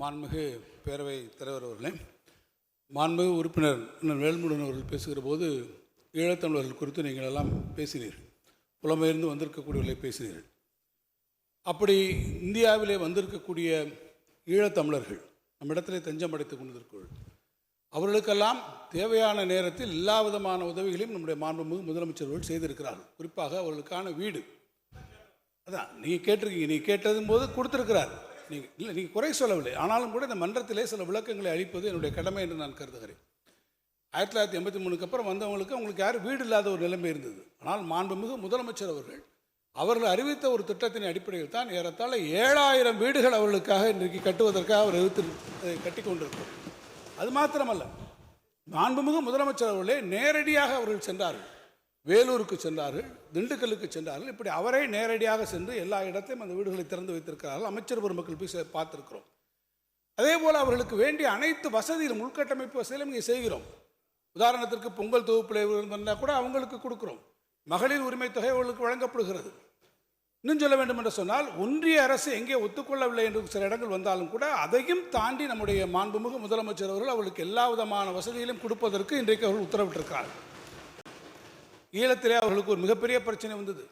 மாண்புமிகு பேரவை தலைவர் அவர்களே மாண்புமிகு உறுப்பினர் அண்ணன் வேல்முருகன் அவர்கள் பேசுகிற போது ஈழத்தமிழர்கள் குறித்து நீங்கள் எல்லாம் பேசினீர்கள். புலம்பெயர்ந்து வந்திருக்கக்கூடியவர்களை பேசினீர்கள். அப்படி இந்தியாவிலே வந்திருக்கக்கூடிய ஈழத்தமிழர்கள் நம்மிடத்திலே தஞ்சம் அடைத்துக் கொண்டிருக்கிறோம் அவர்களுக்கெல்லாம் தேவையான நேரத்தில் எல்லா விதமான உதவிகளையும் நம்முடைய மாண்புமிகு முதலமைச்சர்கள் செய்திருக்கிறார்கள். குறிப்பாக அவர்களுக்கான வீடு. அதான் நீங்கள் கேட்டிருக்கீங்க. நீங்கள் கேட்டதும் போது கொடுத்துருக்கிறார். நீங்கள் இல்லை நீங்கள் குறை சொல்லவில்லை. ஆனாலும் கூட இந்த மன்றத்திலே சில விளக்கங்களை அளிப்பது என்னுடைய கடமை என்று நான் கருதுகிறேன். ஆயிரத்தி தொள்ளாயிரத்தி எண்பத்தி மூணுக்கு அப்புறம் வந்தவங்களுக்கு அவங்களுக்கு யாரும் வீடு இல்லாத ஒரு நிலைமை இருந்தது. ஆனால் மாண்புமிகு முதலமைச்சர் அவர்கள் அவர்கள் அறிவித்த ஒரு திட்டத்தின் அடிப்படையில் தான் ஏறத்தாழ ஏழாயிரம் வீடுகள் அவர்களுக்காக இன்றைக்கு கட்டுவதற்காக அவர் எதிர்த்து கட்டி கொண்டிருக்கிறார். அது மாத்திரமல்ல. மாண்புமிகு முதலமைச்சர் அவர்களே நேரடியாக அவர்கள் சென்றார்கள். வேலூருக்கு சென்றார்கள் திண்டுக்கல்லுக்கு சென்றார்கள். இப்படி அவரே நேரடியாக சென்று எல்லா இடத்தையும் அந்த வீடுகளை திறந்து வைத்திருக்கிறார்கள். அமைச்சர் பெருமக்கள் போய் பார்த்துருக்கிறோம் பார்த்திருக்கிறோம். அதே போல் அவர்களுக்கு வேண்டிய அனைத்து வசதிகளும் உள்கட்டமைப்பு வசதிகளும் இங்கே செய்கிறோம். உதாரணத்திற்கு பொங்கல் தொகுப்பில் இருந்தால் கூட அவங்களுக்கு கொடுக்குறோம். மகளிர் உரிமை தொகை அவர்களுக்கு வழங்கப்படுகிறது. இன்னும் சொல்ல வேண்டும் என்று சொன்னால் ஒன்றிய அரசு எங்கே ஒத்துக்கொள்ளவில்லை என்று சில இடங்கள் வந்தாலும் கூட அதையும் தாண்டி நம்முடைய மாண்புமிகு முதலமைச்சர் அவர்கள் அவர்களுக்கு எல்லா விதமான வசதிகளையும் கொடுப்பதற்கு இன்றைக்கு அவர்கள் உத்தரவிட்டிருக்கிறார்கள். ஈழத்திலே அவர்களுக்கு ஒரு மிகப்பெரிய பிரச்சனை வந்தது.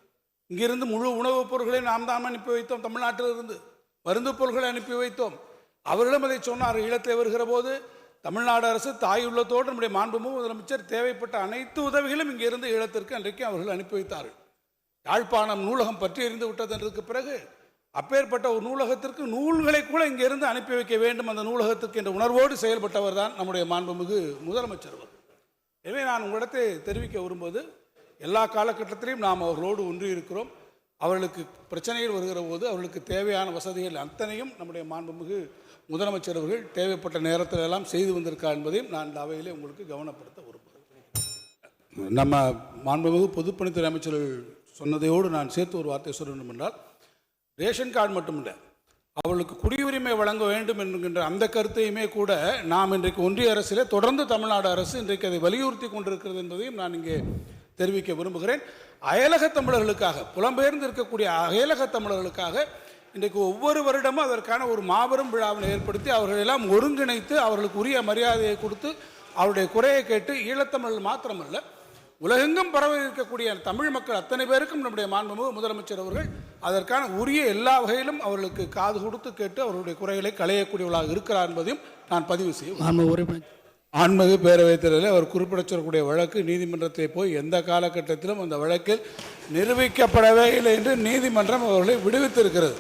இங்கிருந்து முழு உணவுப் பொருட்களை நாம் தான் அனுப்பி வைத்தோம் தமிழ்நாட்டிலிருந்து. மருந்து பொருட்களை அனுப்பி வைத்தோம். அவர்களும் அதை சொன்னார். ஈழத்தில் வருகிற போது தமிழ்நாடு அரசு தாய் உள்ளத்தோடு நம்முடைய மாண்புமிகு முதலமைச்சர் தேவைப்பட்ட அனைத்து உதவிகளும் இங்கிருந்து ஈழத்திற்கு அன்றைக்கு அவர்கள் அனுப்பி வைத்தார்கள். யாழ்ப்பாணம் நூலகம் பற்றி எறிந்து விட்டதற்கு பிறகு அப்பேற்பட்ட ஒரு நூலகத்திற்கு நூல்களை கூட இங்கிருந்து அனுப்பி வைக்க வேண்டும் அந்த நூலகத்துக்கு என்ற உணர்வோடு செயல்பட்டவர் தான் நம்முடைய மாண்புமிகு முதலமைச்சர் அவர் எனவே நான் உங்களிடத்தை தெரிவிக்க விரும்புவது எல்லா காலகட்டத்திலையும் நாம் அவர்களோடு ஒன்றி இருக்கிறோம். அவர்களுக்கு பிரச்சனைகள் வருகிற போது அவர்களுக்கு தேவையான வசதிகள் அத்தனையும் நம்முடைய மாண்புமிகு முதலமைச்சர் அவர்கள் தேவைப்பட்ட நேரத்தில் எல்லாம் செய்து வந்திருக்கார் என்பதையும் நான் இந்த அவையிலே உங்களுக்கு கவனப்படுத்த விரும்புகிறேன். நம்ம மாண்புமிகு பொதுப்பணித்துறை அமைச்சர்கள் சொன்னதையோடு நான் சேர்த்து ஒரு வார்த்தை சொல்ல வேண்டும் என்றால் ரேஷன் கார்டு மட்டுமில்லை அவர்களுக்கு குடியுரிமை வழங்க வேண்டும் என்கின்ற அந்த கருத்தையுமே கூட நாம் இன்றைக்கு ஒன்றிய அரசிலே தொடர்ந்து தமிழ்நாடு அரசு இன்றைக்கு அதை வலியுறுத்தி கொண்டிருக்கிறது என்பதையும் நான் இங்கே தெரிவிக்க விரும்புகிறேன். அயலக தமிழர்களுக்காக புலம்பெயர்ந்து இருக்கக்கூடிய அயலக தமிழர்களுக்காக இன்றைக்கு ஒவ்வொரு வருடமும் அதற்கான ஒரு மாபெரும் விழாவினை ஏற்படுத்தி அவர்களெல்லாம் ஒருங்கிணைத்து அவர்களுக்கு உரிய மரியாதையை கொடுத்து அவருடைய குறையை கேட்டு ஈழத்தமிழ் மாத்திரமல்ல உலகெங்கும் பரவி இருக்கக்கூடிய தமிழ் மக்கள் அத்தனை பேருக்கும் நம்முடைய மாண்புமிகு முதலமைச்சர் அவர்கள் அதற்கான உரிய எல்லா வகையிலும் அவர்களுக்கு காது கொடுத்து கேட்டு அவர்களுடைய குறைகளை களையக்கூடியவர்களாக இருக்கிறார் என்பதையும் நான் பதிவு செய்யும் உரிமை ஆன்மீக பேரவைத் தலைவரில் அவர் சொல்லக்கூடிய வழக்கு நீதிமன்றத்தை போய் எந்த காலகட்டத்திலும் அந்த வழக்கில் நிரூபிக்கப்படவே இல்லை என்று நீதிமன்றம் அவர்களை விடுவித்திருக்கிறது.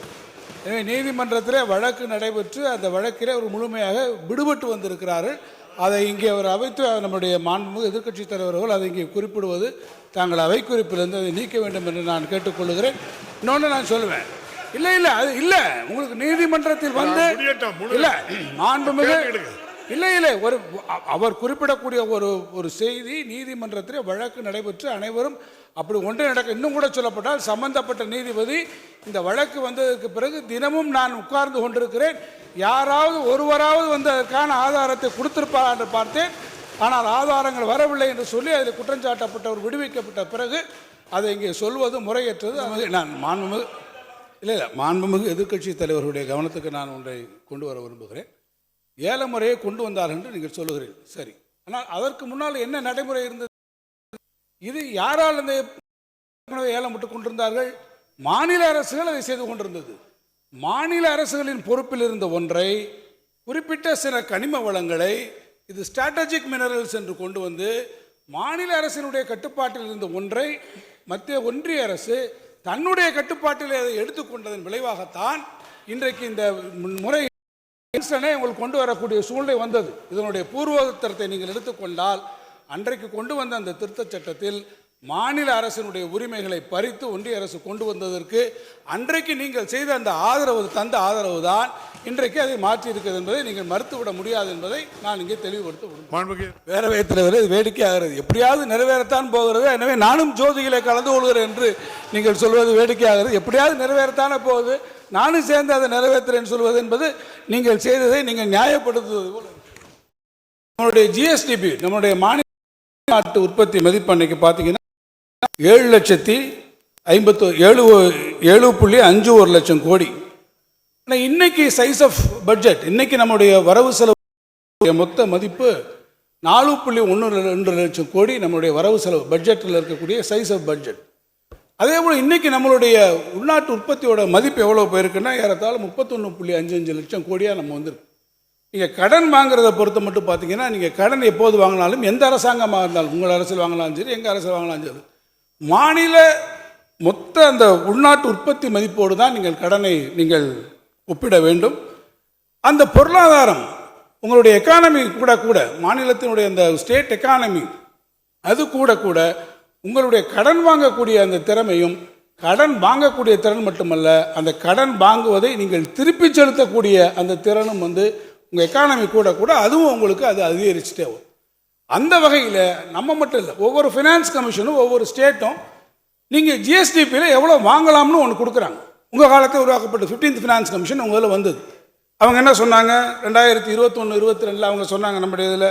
எனவே நீதிமன்றத்திலே வழக்கு நடைபெற்று அந்த வழக்கிலே அவர் முழுமையாக விடுபட்டு வந்திருக்கிறார்கள். அதை இங்கே அவர் அவைத்து நம்முடைய மாண்புமிகு எதிர்க்கட்சித் தலைவர்கள் அதை இங்கே குறிப்பிடுவது தாங்கள் அவை குறிப்பிலிருந்து அதை நீக்க வேண்டும் என்று நான் கேட்டுக்கொள்கிறேன். இன்னொன்று நான் சொல்லுவேன். இல்லை இல்லை அது இல்லை. உங்களுக்கு நீதிமன்றத்தில் வந்து இல்லை மாண்புமிகு. இல்லை இல்லை. ஒரு அவர் குறிப்பிடக்கூடிய ஒரு ஒரு செய்தி நீதிமன்றத்தில் வழக்கு நடைபெற்று அனைவரும் அப்படி ஒன்று நடக்க இன்னும் கூட சொல்லப்பட்டால் சம்பந்தப்பட்ட நீதிபதி இந்த வழக்கு வந்ததற்கு பிறகு தினமும் நான் உட்கார்ந்து கொண்டிருக்கிறேன். யாராவது ஒருவராவது வந்து அதற்கான ஆதாரத்தை கொடுத்திருப்பார் என்று பார்த்தேன். ஆனால் ஆதாரங்கள் வரவில்லை என்று சொல்லி அதில் குற்றஞ்சாட்டப்பட்டவர் விடுவிக்கப்பட்ட பிறகு அதை இங்கே சொல்வது முறையற்றது. நான் மாண்புமிகு இல்லை இல்லை. மாண்புமிகு எதிர்க்கட்சி தலைவர்களுடைய கவனத்துக்கு நான் ஒன்றை கொண்டு வர விரும்புகிறேன். ஏல முறையை கொண்டு வந்தார் என்று நீங்கள் சொல்லுகிறீர்கள். சரி. ஆனால் அதற்கு முன்னால் என்ன நடைமுறை இருந்தது? இது யாரால் இந்த ஏலம் விட்டு கொண்டிருந்தார்கள்? மாநில அரசுகள் அதை செய்து கொண்டிருந்தது. மாநில அரசுகளின் பொறுப்பில் இருந்த ஒன்றை குறிப்பிட்ட சில கனிம வளங்களை இது ஸ்ட்ராட்டஜிக் மினரல்ஸ் என்று கொண்டு வந்து மாநில அரசினுடைய கட்டுப்பாட்டில் இருந்த ஒன்றை மத்திய ஒன்றிய அரசு தன்னுடைய கட்டுப்பாட்டில் அதை எடுத்துக்கொண்டதன் விளைவாகத்தான் இன்றைக்கு இந்த முறை இன்ஸ்டனே உங்களுக்கு கொண்டு வரக்கூடிய சூழ்நிலை வந்தது. இதனுடைய பூர்வோத்தரத்தை நீங்கள் எடுத்துக்கொண்டால் அன்றைக்கு கொண்டு வந்த அந்த திருத்தச் சட்டத்தில் மாநில அரசினுடைய உரிமைகளை பறித்து ஒன்றிய அரசு கொண்டு வந்ததற்கு அன்றைக்கு நீங்கள் செய்த அந்த ஆதரவு தந்த ஆதரவு தான் இன்றைக்கு அதை மாற்றி இருக்கிறது என்பதை நீங்கள் மறுத்துவிட முடியாது என்பதை நான் இங்கே தெளிவுபடுத்த பேரவைத் தலைவர் இது வேடிக்கையாகிறது. எப்படியாவது நிறைவேறத்தான் போகிறது. எனவே நானும் ஜோதிகளை கலந்து கொள்கிறேன் என்று நீங்கள் சொல்வது வேடிக்கையாகிறது. எப்படியாவது நிறைவேறத்தானே போகுது. நானும் சேர்ந்து அதை நிறைவேற்றுறேன் சொல்வது என்பது நீங்கள் செய்ததை நீங்கள் நியாயப்படுத்துவது போல. நம்மளுடைய ஜிஎஸ்டிபி நம்மளுடைய மாநில நாட்டு உற்பத்தி மதிப்பு அன்னைக்கு பார்த்தீங்கன்னா ஏழு லட்சத்தி ஐம்பத்தோ ஏழு ஏழு புள்ளி அஞ்சு ஒரு லட்சம் கோடி. ஆனால் இன்னைக்கு சைஸ் ஆஃப் பட்ஜெட் இன்னைக்கு நம்முடைய வரவு செலவு மொத்த மதிப்பு நாலு புள்ளி ஒன்று ரெண்டு லட்சம் கோடி நம்மளுடைய வரவு செலவு பட்ஜெட்டில் இருக்கக்கூடிய சைஸ் ஆஃப் பட்ஜெட் அதே போல் இன்னைக்கு நம்மளுடைய உள்நாட்டு உற்பத்தியோட மதிப்பு எவ்வளோ போயிருக்குன்னா ஏறத்தாழ முப்பத்தொன்று புள்ளி அஞ்சு அஞ்சு லட்சம் கோடியாக நம்ம வந்துருக்கு. நீங்கள் கடன் வாங்குறத பொறுத்த மட்டும் பார்த்தீங்கன்னா நீங்கள் கடன் எப்போது வாங்கினாலும் எந்த அரசாங்கமாக இருந்தாலும் உங்கள் அரசியல் வாங்கினாலும் சரி எங்கள் அரசியல் வாங்கினாலும் சரி மாநில மொத்த அந்த உள்நாட்டு உற்பத்தி மதிப்போடு தான் நீங்கள் கடனை நீங்கள் ஒப்பிட வேண்டும். அந்த பொருளாதாரம் உங்களுடைய எக்கானமி கூட கூட மாநிலத்தினுடைய அந்த ஸ்டேட் எக்கானமி அது கூட கூட உங்களுடைய கடன் வாங்கக்கூடிய அந்த திறமையும் கடன் வாங்கக்கூடிய திறன் மட்டுமல்ல அந்த கடன் வாங்குவதை நீங்கள் திருப்பி செலுத்தக்கூடிய அந்த திறனும் வந்து உங்கள் எக்கானமி கூட கூட அதுவும் உங்களுக்கு அது அதிகரிச்சுட்டே வரும். அந்த வகையில் நம்ம மட்டும் இல்லை ஒவ்வொரு ஃபினான்ஸ் கமிஷனும் ஒவ்வொரு ஸ்டேட்டும் நீங்கள் ஜிஎஸ்டிபியில் எவ்வளோ வாங்கலாம்னு ஒன்று கொடுக்குறாங்க. உங்கள் காலத்தில் உருவாக்கப்பட்ட 15th ஃபினான்ஸ் கமிஷன் உங்களில் வந்தது. அவங்க என்ன சொன்னாங்க? ரெண்டாயிரத்தி இருபத்தொன்று இருபத்தி ரெண்டில் அவங்க சொன்னாங்க நம்முடைய இதில்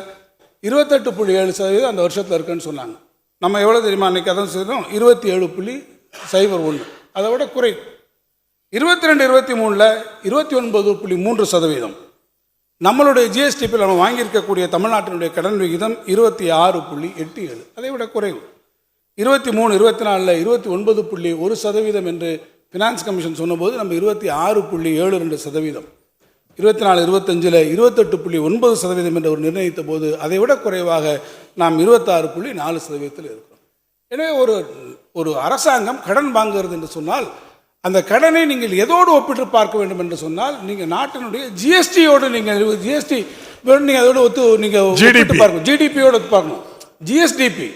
இருபத்தெட்டு புள்ளி ஏழு சதவீதம் அந்த வருஷத்தில் இருக்குன்னு சொன்னாங்க. நம்ம எவ்வளோ தெரியுமா? அன்றைக்கி அதான் செய்தோம் இருபத்தி ஏழு புள்ளி சைபர் ஒன்று அதை விட குறை இருபத்தி ரெண்டு இருபத்தி மூணில் இருபத்தி ஒன்பது புள்ளி மூன்று சதவீதம். நம்மளுடைய ஜிஎஸ்டிபியில் நம்ம வாங்கியிருக்கக்கூடிய தமிழ்நாட்டினுடைய கடன் விகிதம் இருபத்தி ஆறு புள்ளி எட்டு ஏழு. அதை விட குறைவு. இருபத்தி மூணு இருபத்தி நாலில் இருபத்தி ஒன்பது புள்ளி ஒரு சதவீதம் என்று ஃபினான்ஸ் கமிஷன் சொன்னபோது நம்ம இருபத்தி ஆறு புள்ளி ஏழு ரெண்டு சதவீதம். இருபத்தி நாலு இருபத்தஞ்சில் இருபத்தெட்டு புள்ளி ஒன்பது சதவீதம் என்று ஒரு நிர்ணயித்த போது அதை விட குறைவாக நாம் இருபத்தாறு புள்ளி நாலு சதவீதத்தில் இருக்கிறோம். எனவே ஒரு ஒரு அரசாங்கம் கடன் வாங்குகிறது என்று சொன்னால் அந்த கடனை நீங்கள் எதோடு ஒப்பிட்டு பார்க்க வேண்டும் என்று சொன்னால் நீங்கள் நாட்டினுடைய ஜிஎஸ்டியோடு நீங்கள் ஜிஎஸ்டி நீங்கள் அதோடு ஒத்து நீங்கள் ஒப்பிட்டு பார்க்கணும். ஜிடிபியோடு ஒத்து பார்க்கணும். ஜிஎஸ்டிபி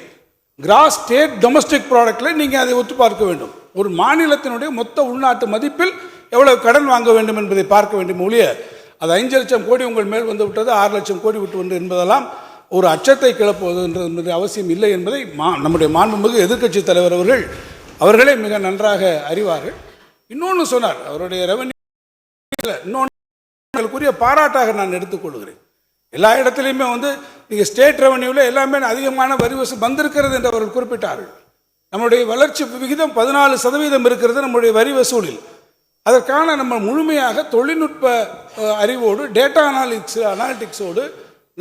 கிராஸ் ஸ்டேட் டொமஸ்டிக் ப்ராடக்ட்ல நீங்கள் அதை ஒத்து பார்க்க வேண்டும். ஒரு மாநிலத்தினுடைய மொத்த உள்நாட்டு மதிப்பில் எவ்வளவு கடன் வாங்க வேண்டும் என்பதை பார்க்க வேண்டும் ஒழிய அது ஐந்து லட்சம் கோடி உங்கள் மேல் வந்து விட்டது ஆறு லட்சம் கோடி விட்டு வந்து என்பதெல்லாம் ஒரு அச்சத்தை கிளப்புவது என்பது அவசியம் இல்லை என்பதை மா நம்முடைய மாண்புமிகு எதிர்க்கட்சி தலைவர் அவர்கள் அவர்களே மிக நன்றாக அறிவார்கள். இன்னொன்று சொன்னார் அவருடைய ரெவன்யூ இன்னொன்று பாராட்டாக நான் எடுத்துக்கொள்கிறேன். எல்லா இடத்துலையுமே வந்து நீங்கள் ஸ்டேட் ரெவன்யூவில் எல்லாமே அதிகமான வரி வசூல் வந்திருக்கிறது என்று அவர்கள் குறிப்பிட்டார்கள். நம்முடைய வளர்ச்சி விகிதம் பதினாலு சதவீதம் இருக்கிறது நம்முடைய வரி வசூலில். அதற்கான நம்ம முழுமையாக தொழில்நுட்ப அறிவோடு டேட்டா அனாலிக்ஸ் அனாலிட்டிக்ஸோடு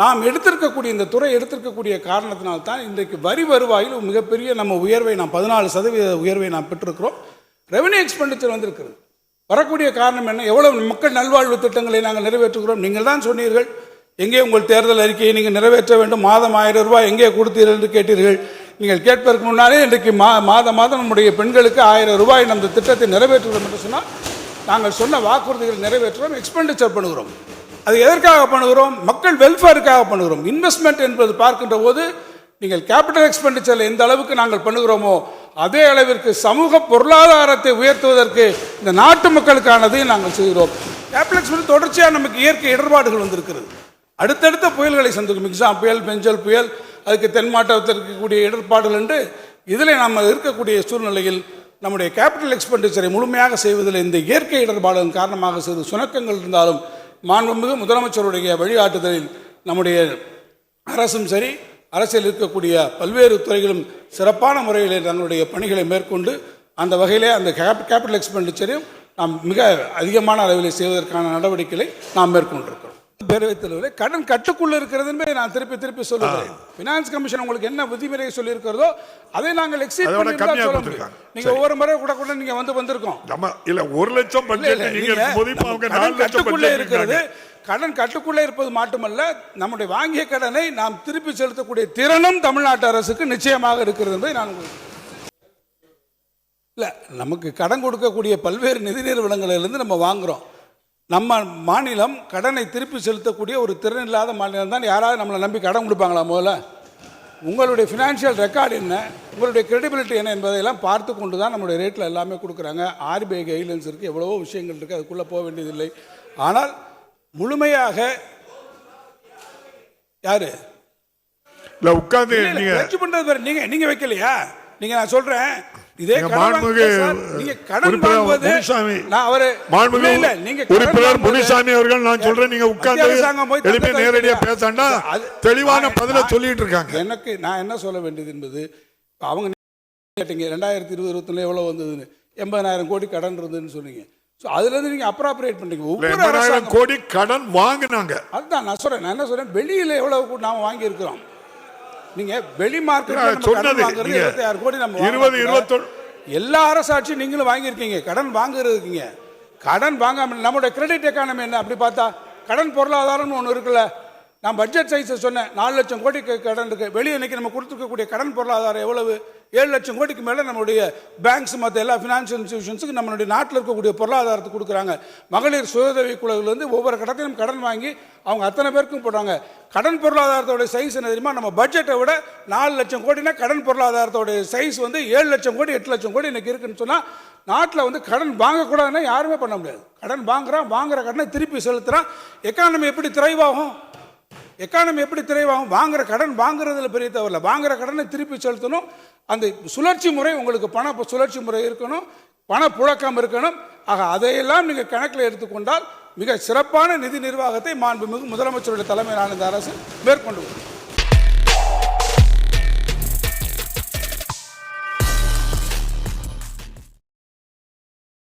நாம் எடுத்திருக்கக்கூடிய இந்த துறை எடுத்திருக்கக்கூடிய காரணத்தினால்தான் இன்றைக்கு வரி வருவாயில் மிகப்பெரிய நம்ம உயர்வை நாம் பதினாலு சதவீத உயர்வை நாம் பெற்றிருக்கிறோம். ரெவன்யூ எக்ஸ்பெண்டிச்சர் வந்திருக்கிறது. வரக்கூடிய காரணம் என்ன? எவ்வளவு மக்கள் நல்வாழ்வு திட்டங்களை நாங்கள் நிறைவேற்றுகிறோம்? நீங்கள் தான் சொன்னீர்கள். எங்கே உங்கள் தேர்தல் அறிக்கையை நீங்கள் நிறைவேற்ற வேண்டும்? மாதம் ஆயிரம் ரூபாய் எங்கே கொடுத்தீர்கள் என்று கேட்டீர்கள். நீங்கள் கேட்பதற்கு முன்னாலே இன்றைக்கு மா மாதம் மாதம் நம்முடைய பெண்களுக்கு ஆயிரம் ரூபாய் அந்த திட்டத்தை நிறைவேற்றுகிறோம் என்று சொன்னால் நாங்கள் சொன்ன வாக்குறுதிகளை நிறைவேற்றுகிறோம் எக்ஸ்பெண்டிச்சர் பண்ணுகிறோம். அது எதற்காக பண்ணுகிறோம்? மக்கள் வெல்ஃபேருக்காக பண்ணுகிறோம். இன்வெஸ்ட்மெண்ட் என்பது பார்க்கின்ற போது நீங்கள் கேபிட்டல் எக்ஸ்பெண்டிச்சரில் எந்த அளவுக்கு நாங்கள் பண்ணுகிறோமோ அதே அளவிற்கு சமூக பொருளாதாரத்தை உயர்த்துவதற்கு இந்த நாட்டு மக்களுக்கானதை நாங்கள் செய்கிறோம். கேபிட்டல் வந்து தொடர்ச்சியாக நமக்கு இயற்கை இடர்பாடுகள் வந்திருக்கிறது. அடுத்தடுத்த புயல்களை சந்திக்கும். மிக்ஸாம் புயல் பெஞ்சல் புயல் அதுக்கு தென் மாவட்டத்தில் இருக்கக்கூடிய இடர்பாடுகள் என்று இதில் நம்ம இருக்கக்கூடிய சூழ்நிலையில் நம்முடைய கேபிட்டல் எக்ஸ்பெண்டிச்சரை முழுமையாக செய்வதில் இந்த இயற்கை இடர்பாடுகள் காரணமாக சிறு சுணக்கங்கள் இருந்தாலும் மாண்புமிகு முதலமைச்சருடைய வழிகாட்டுதலில் நம்முடைய அரசும் சரி அரசில் இருக்கக்கூடிய பல்வேறு துறைகளும் சிறப்பான முறையில் தங்களுடைய பணிகளை மேற்கொண்டு அந்த வகையிலே அந்த கேப் கேபிட்டல் எக்ஸ்பெண்டிச்சரையும் நாம் மிக அதிகமான அளவில் செய்வதற்கான நடவடிக்கைகளை நாம் மேற்கொண்டிருக்கிறோம். பேரவைத் தலைவரே கடன் கட்டுக்குள்ள இருக்கிறது நான் திருப்பி திருப்பி சொல்லுகிறேன். பினான்ஸ் கமிஷன் உங்களுக்கு என்ன விதிமுறை சொல்லி இருக்கிறதோ அதை நாங்கள் எக்ஸீட் பண்ணி சொல்ல முடியும். நீங்க ஒவ்வொரு முறை கூட கூட நீங்க வந்து வந்திருக்கோம். நம்ம இல்ல ஒரு லட்சம் பட்ஜெட் நீங்க கட்டுக்குள்ளே இருக்கிறது கடன் கட்டுக்குள்ளே இருப்பது மட்டுமல்ல நம்முடைய வாங்கிய கடனை நாம் திருப்பி செலுத்தக்கூடிய திறனும் தமிழ்நாட்டு அரசுக்கு நிச்சயமாக இருக்கிறது என்பதை நான் இல்லை நமக்கு கடன் கொடுக்கக்கூடிய பல்வேறு நிதி நிறுவனங்களிலிருந்து நம்ம வாங்குறோம். நம்ம மாநிலம் கடனை திருப்பி செலுத்தக்கூடிய ஒரு திறன் இல்லாத மாநிலம் தான் யாராவது நம்மளை நம்பி கடன் கொடுப்பாங்களா முதல்ல? உங்களுடைய ஃபினான்ஷியல் ரெக்கார்டு என்ன? உங்களுடைய கிரெடிபிலிட்டி என்ன என்பதையெல்லாம் பார்த்து கொண்டு தான் நம்மளுடைய ரேட்டில் எல்லாமே கொடுக்குறாங்க. ஆர்பிஐ கைட்லைன்ஸ் இருக்குது எவ்வளவோ விஷயங்கள் இருக்குது அதுக்குள்ளே போக வேண்டியதில்லை. ஆனால் முழுமையாக யாரு? இல்ல உட்கார்ந்து நீங்க முயற்சி பண்றது வேற. நீங்க நீங்க வைக்கலையா? நீங்க நான் சொல்றேன். இதே சார், நீங்க கடன் உறுப்பினர் முனிசாமி, நான் அவரு மாண்புமிகு இல்ல, நீங்க உறுப்பினர் முனிசாமி அவர்கள் நான் சொல்றேன் நீங்க உட்கார்ந்து மத்திய அரசாங்கம் போய் எழுப்பி நேரடியா? பேசாண்டா தெளிவான பதில சொல்லிட்டு இருக்காங்க. எனக்கு நான் என்ன சொல்ல வேண்டியது என்பது அவங்க கேட்டீங்க ரெண்டாயிரத்தி இருபது இருபத்தொன்னு எவ்வளோ வந்ததுன்னு? எண்பதாயிரம் கோடி கடன் இருந்ததுன்னு சொன்னீங்க. ஸோ அதுலேருந்து நீங்கள் அப்ராப்ரியேட் பண்ணுறீங்க ஒவ்வொரு அரசாங்கம். கோடி கடன் வாங்குனாங்க. அதுதான் நான் சொல்றேன். நான் என்ன சொல்றேன்? வெளியில எவ்வளவு நாம் வாங்கி இருக்கிறோம் நீங்க வெளி நம்ம சொன்னது, கடன் வாங்குறது நீங்க இருபத்தி ஆறு கோடி நம்ம இருபது, கூட இருபத்தொன்னு. எல்லா அரசாட்சியும் நீங்களும் வாங்கியிருக்கீங்க. கடன் வாங்குறதுக்கீங்க. கடன் வாங்காம நம்மளுடைய கிரெடிட் எக்கானமி என்ன? அப்படி பார்த்தா கடன் பொருளாதாரம்னு ஒன்று இருக்குல்ல. நான் பட்ஜெட் சைஸை சொன்னேன். நாலு லட்சம் கோடிக்கு கடன் இருக்கு. வெளியே இன்னைக்கு நம்ம கொடுத்துருக்கக்கூடிய கடன் பொருளாதாரம் எவ்வளவு? ஏழு லட்சம் கோடிக்கு மேலே நம்மளுடைய பேங்க்ஸ் மற்ற எல்லா ஃபினான்ஷியல் இன்ஸ்டியூஷன்ஸுக்கு நம்மளுடைய நாட்டில் இருக்கக்கூடிய பொருளாதாரத்தை கொடுக்குறாங்க. மகளிர் சுயதவி குழுவிலேருந்து ஒவ்வொரு கடத்திலும் கடன் வாங்கி அவங்க அத்தனை பேருக்கும் போடுறாங்க. கடன் பொருளாதாரத்தோட சைஸ் என்ன தெரியுமா? நம்ம பட்ஜெட்டை விட நாலு லட்சம் கோடினா கடன் பொருளாதாரத்தோடைய சைஸ் வந்து ஏழு லட்சம் கோடி எட்டு லட்சம் கோடி இன்னைக்கு இருக்குன்னு சொன்னால் நாட்டில் வந்து கடன் வாங்கக்கூடாதுன்னா யாருமே பண்ண முடியாது. கடன் வாங்குறான் வாங்குற கடனை திருப்பி செலுத்துகிறான் எக்கானமி எப்படி திரைவாகும்? எக்கானமி எப்படி திரைவாகும் வாங்குற கடன் வாங்குறதுல பெரிய தவறில்ல வாங்குற கடனை திருப்பி செலுத்தணும். அந்த சுழற்சி முறை உங்களுக்கு பண சுழற்சி முறை இருக்கணும். பண புழக்கம் இருக்கணும். ஆக அதையெல்லாம் நீங்கள் கணக்கில் எடுத்துக்கொண்டால் மிக சிறப்பான நிதி நிர்வாகத்தை மாண்புமிகு முதலமைச்சருடைய தலைமையிலான இந்த அரசு மேற்கொண்டு வரும்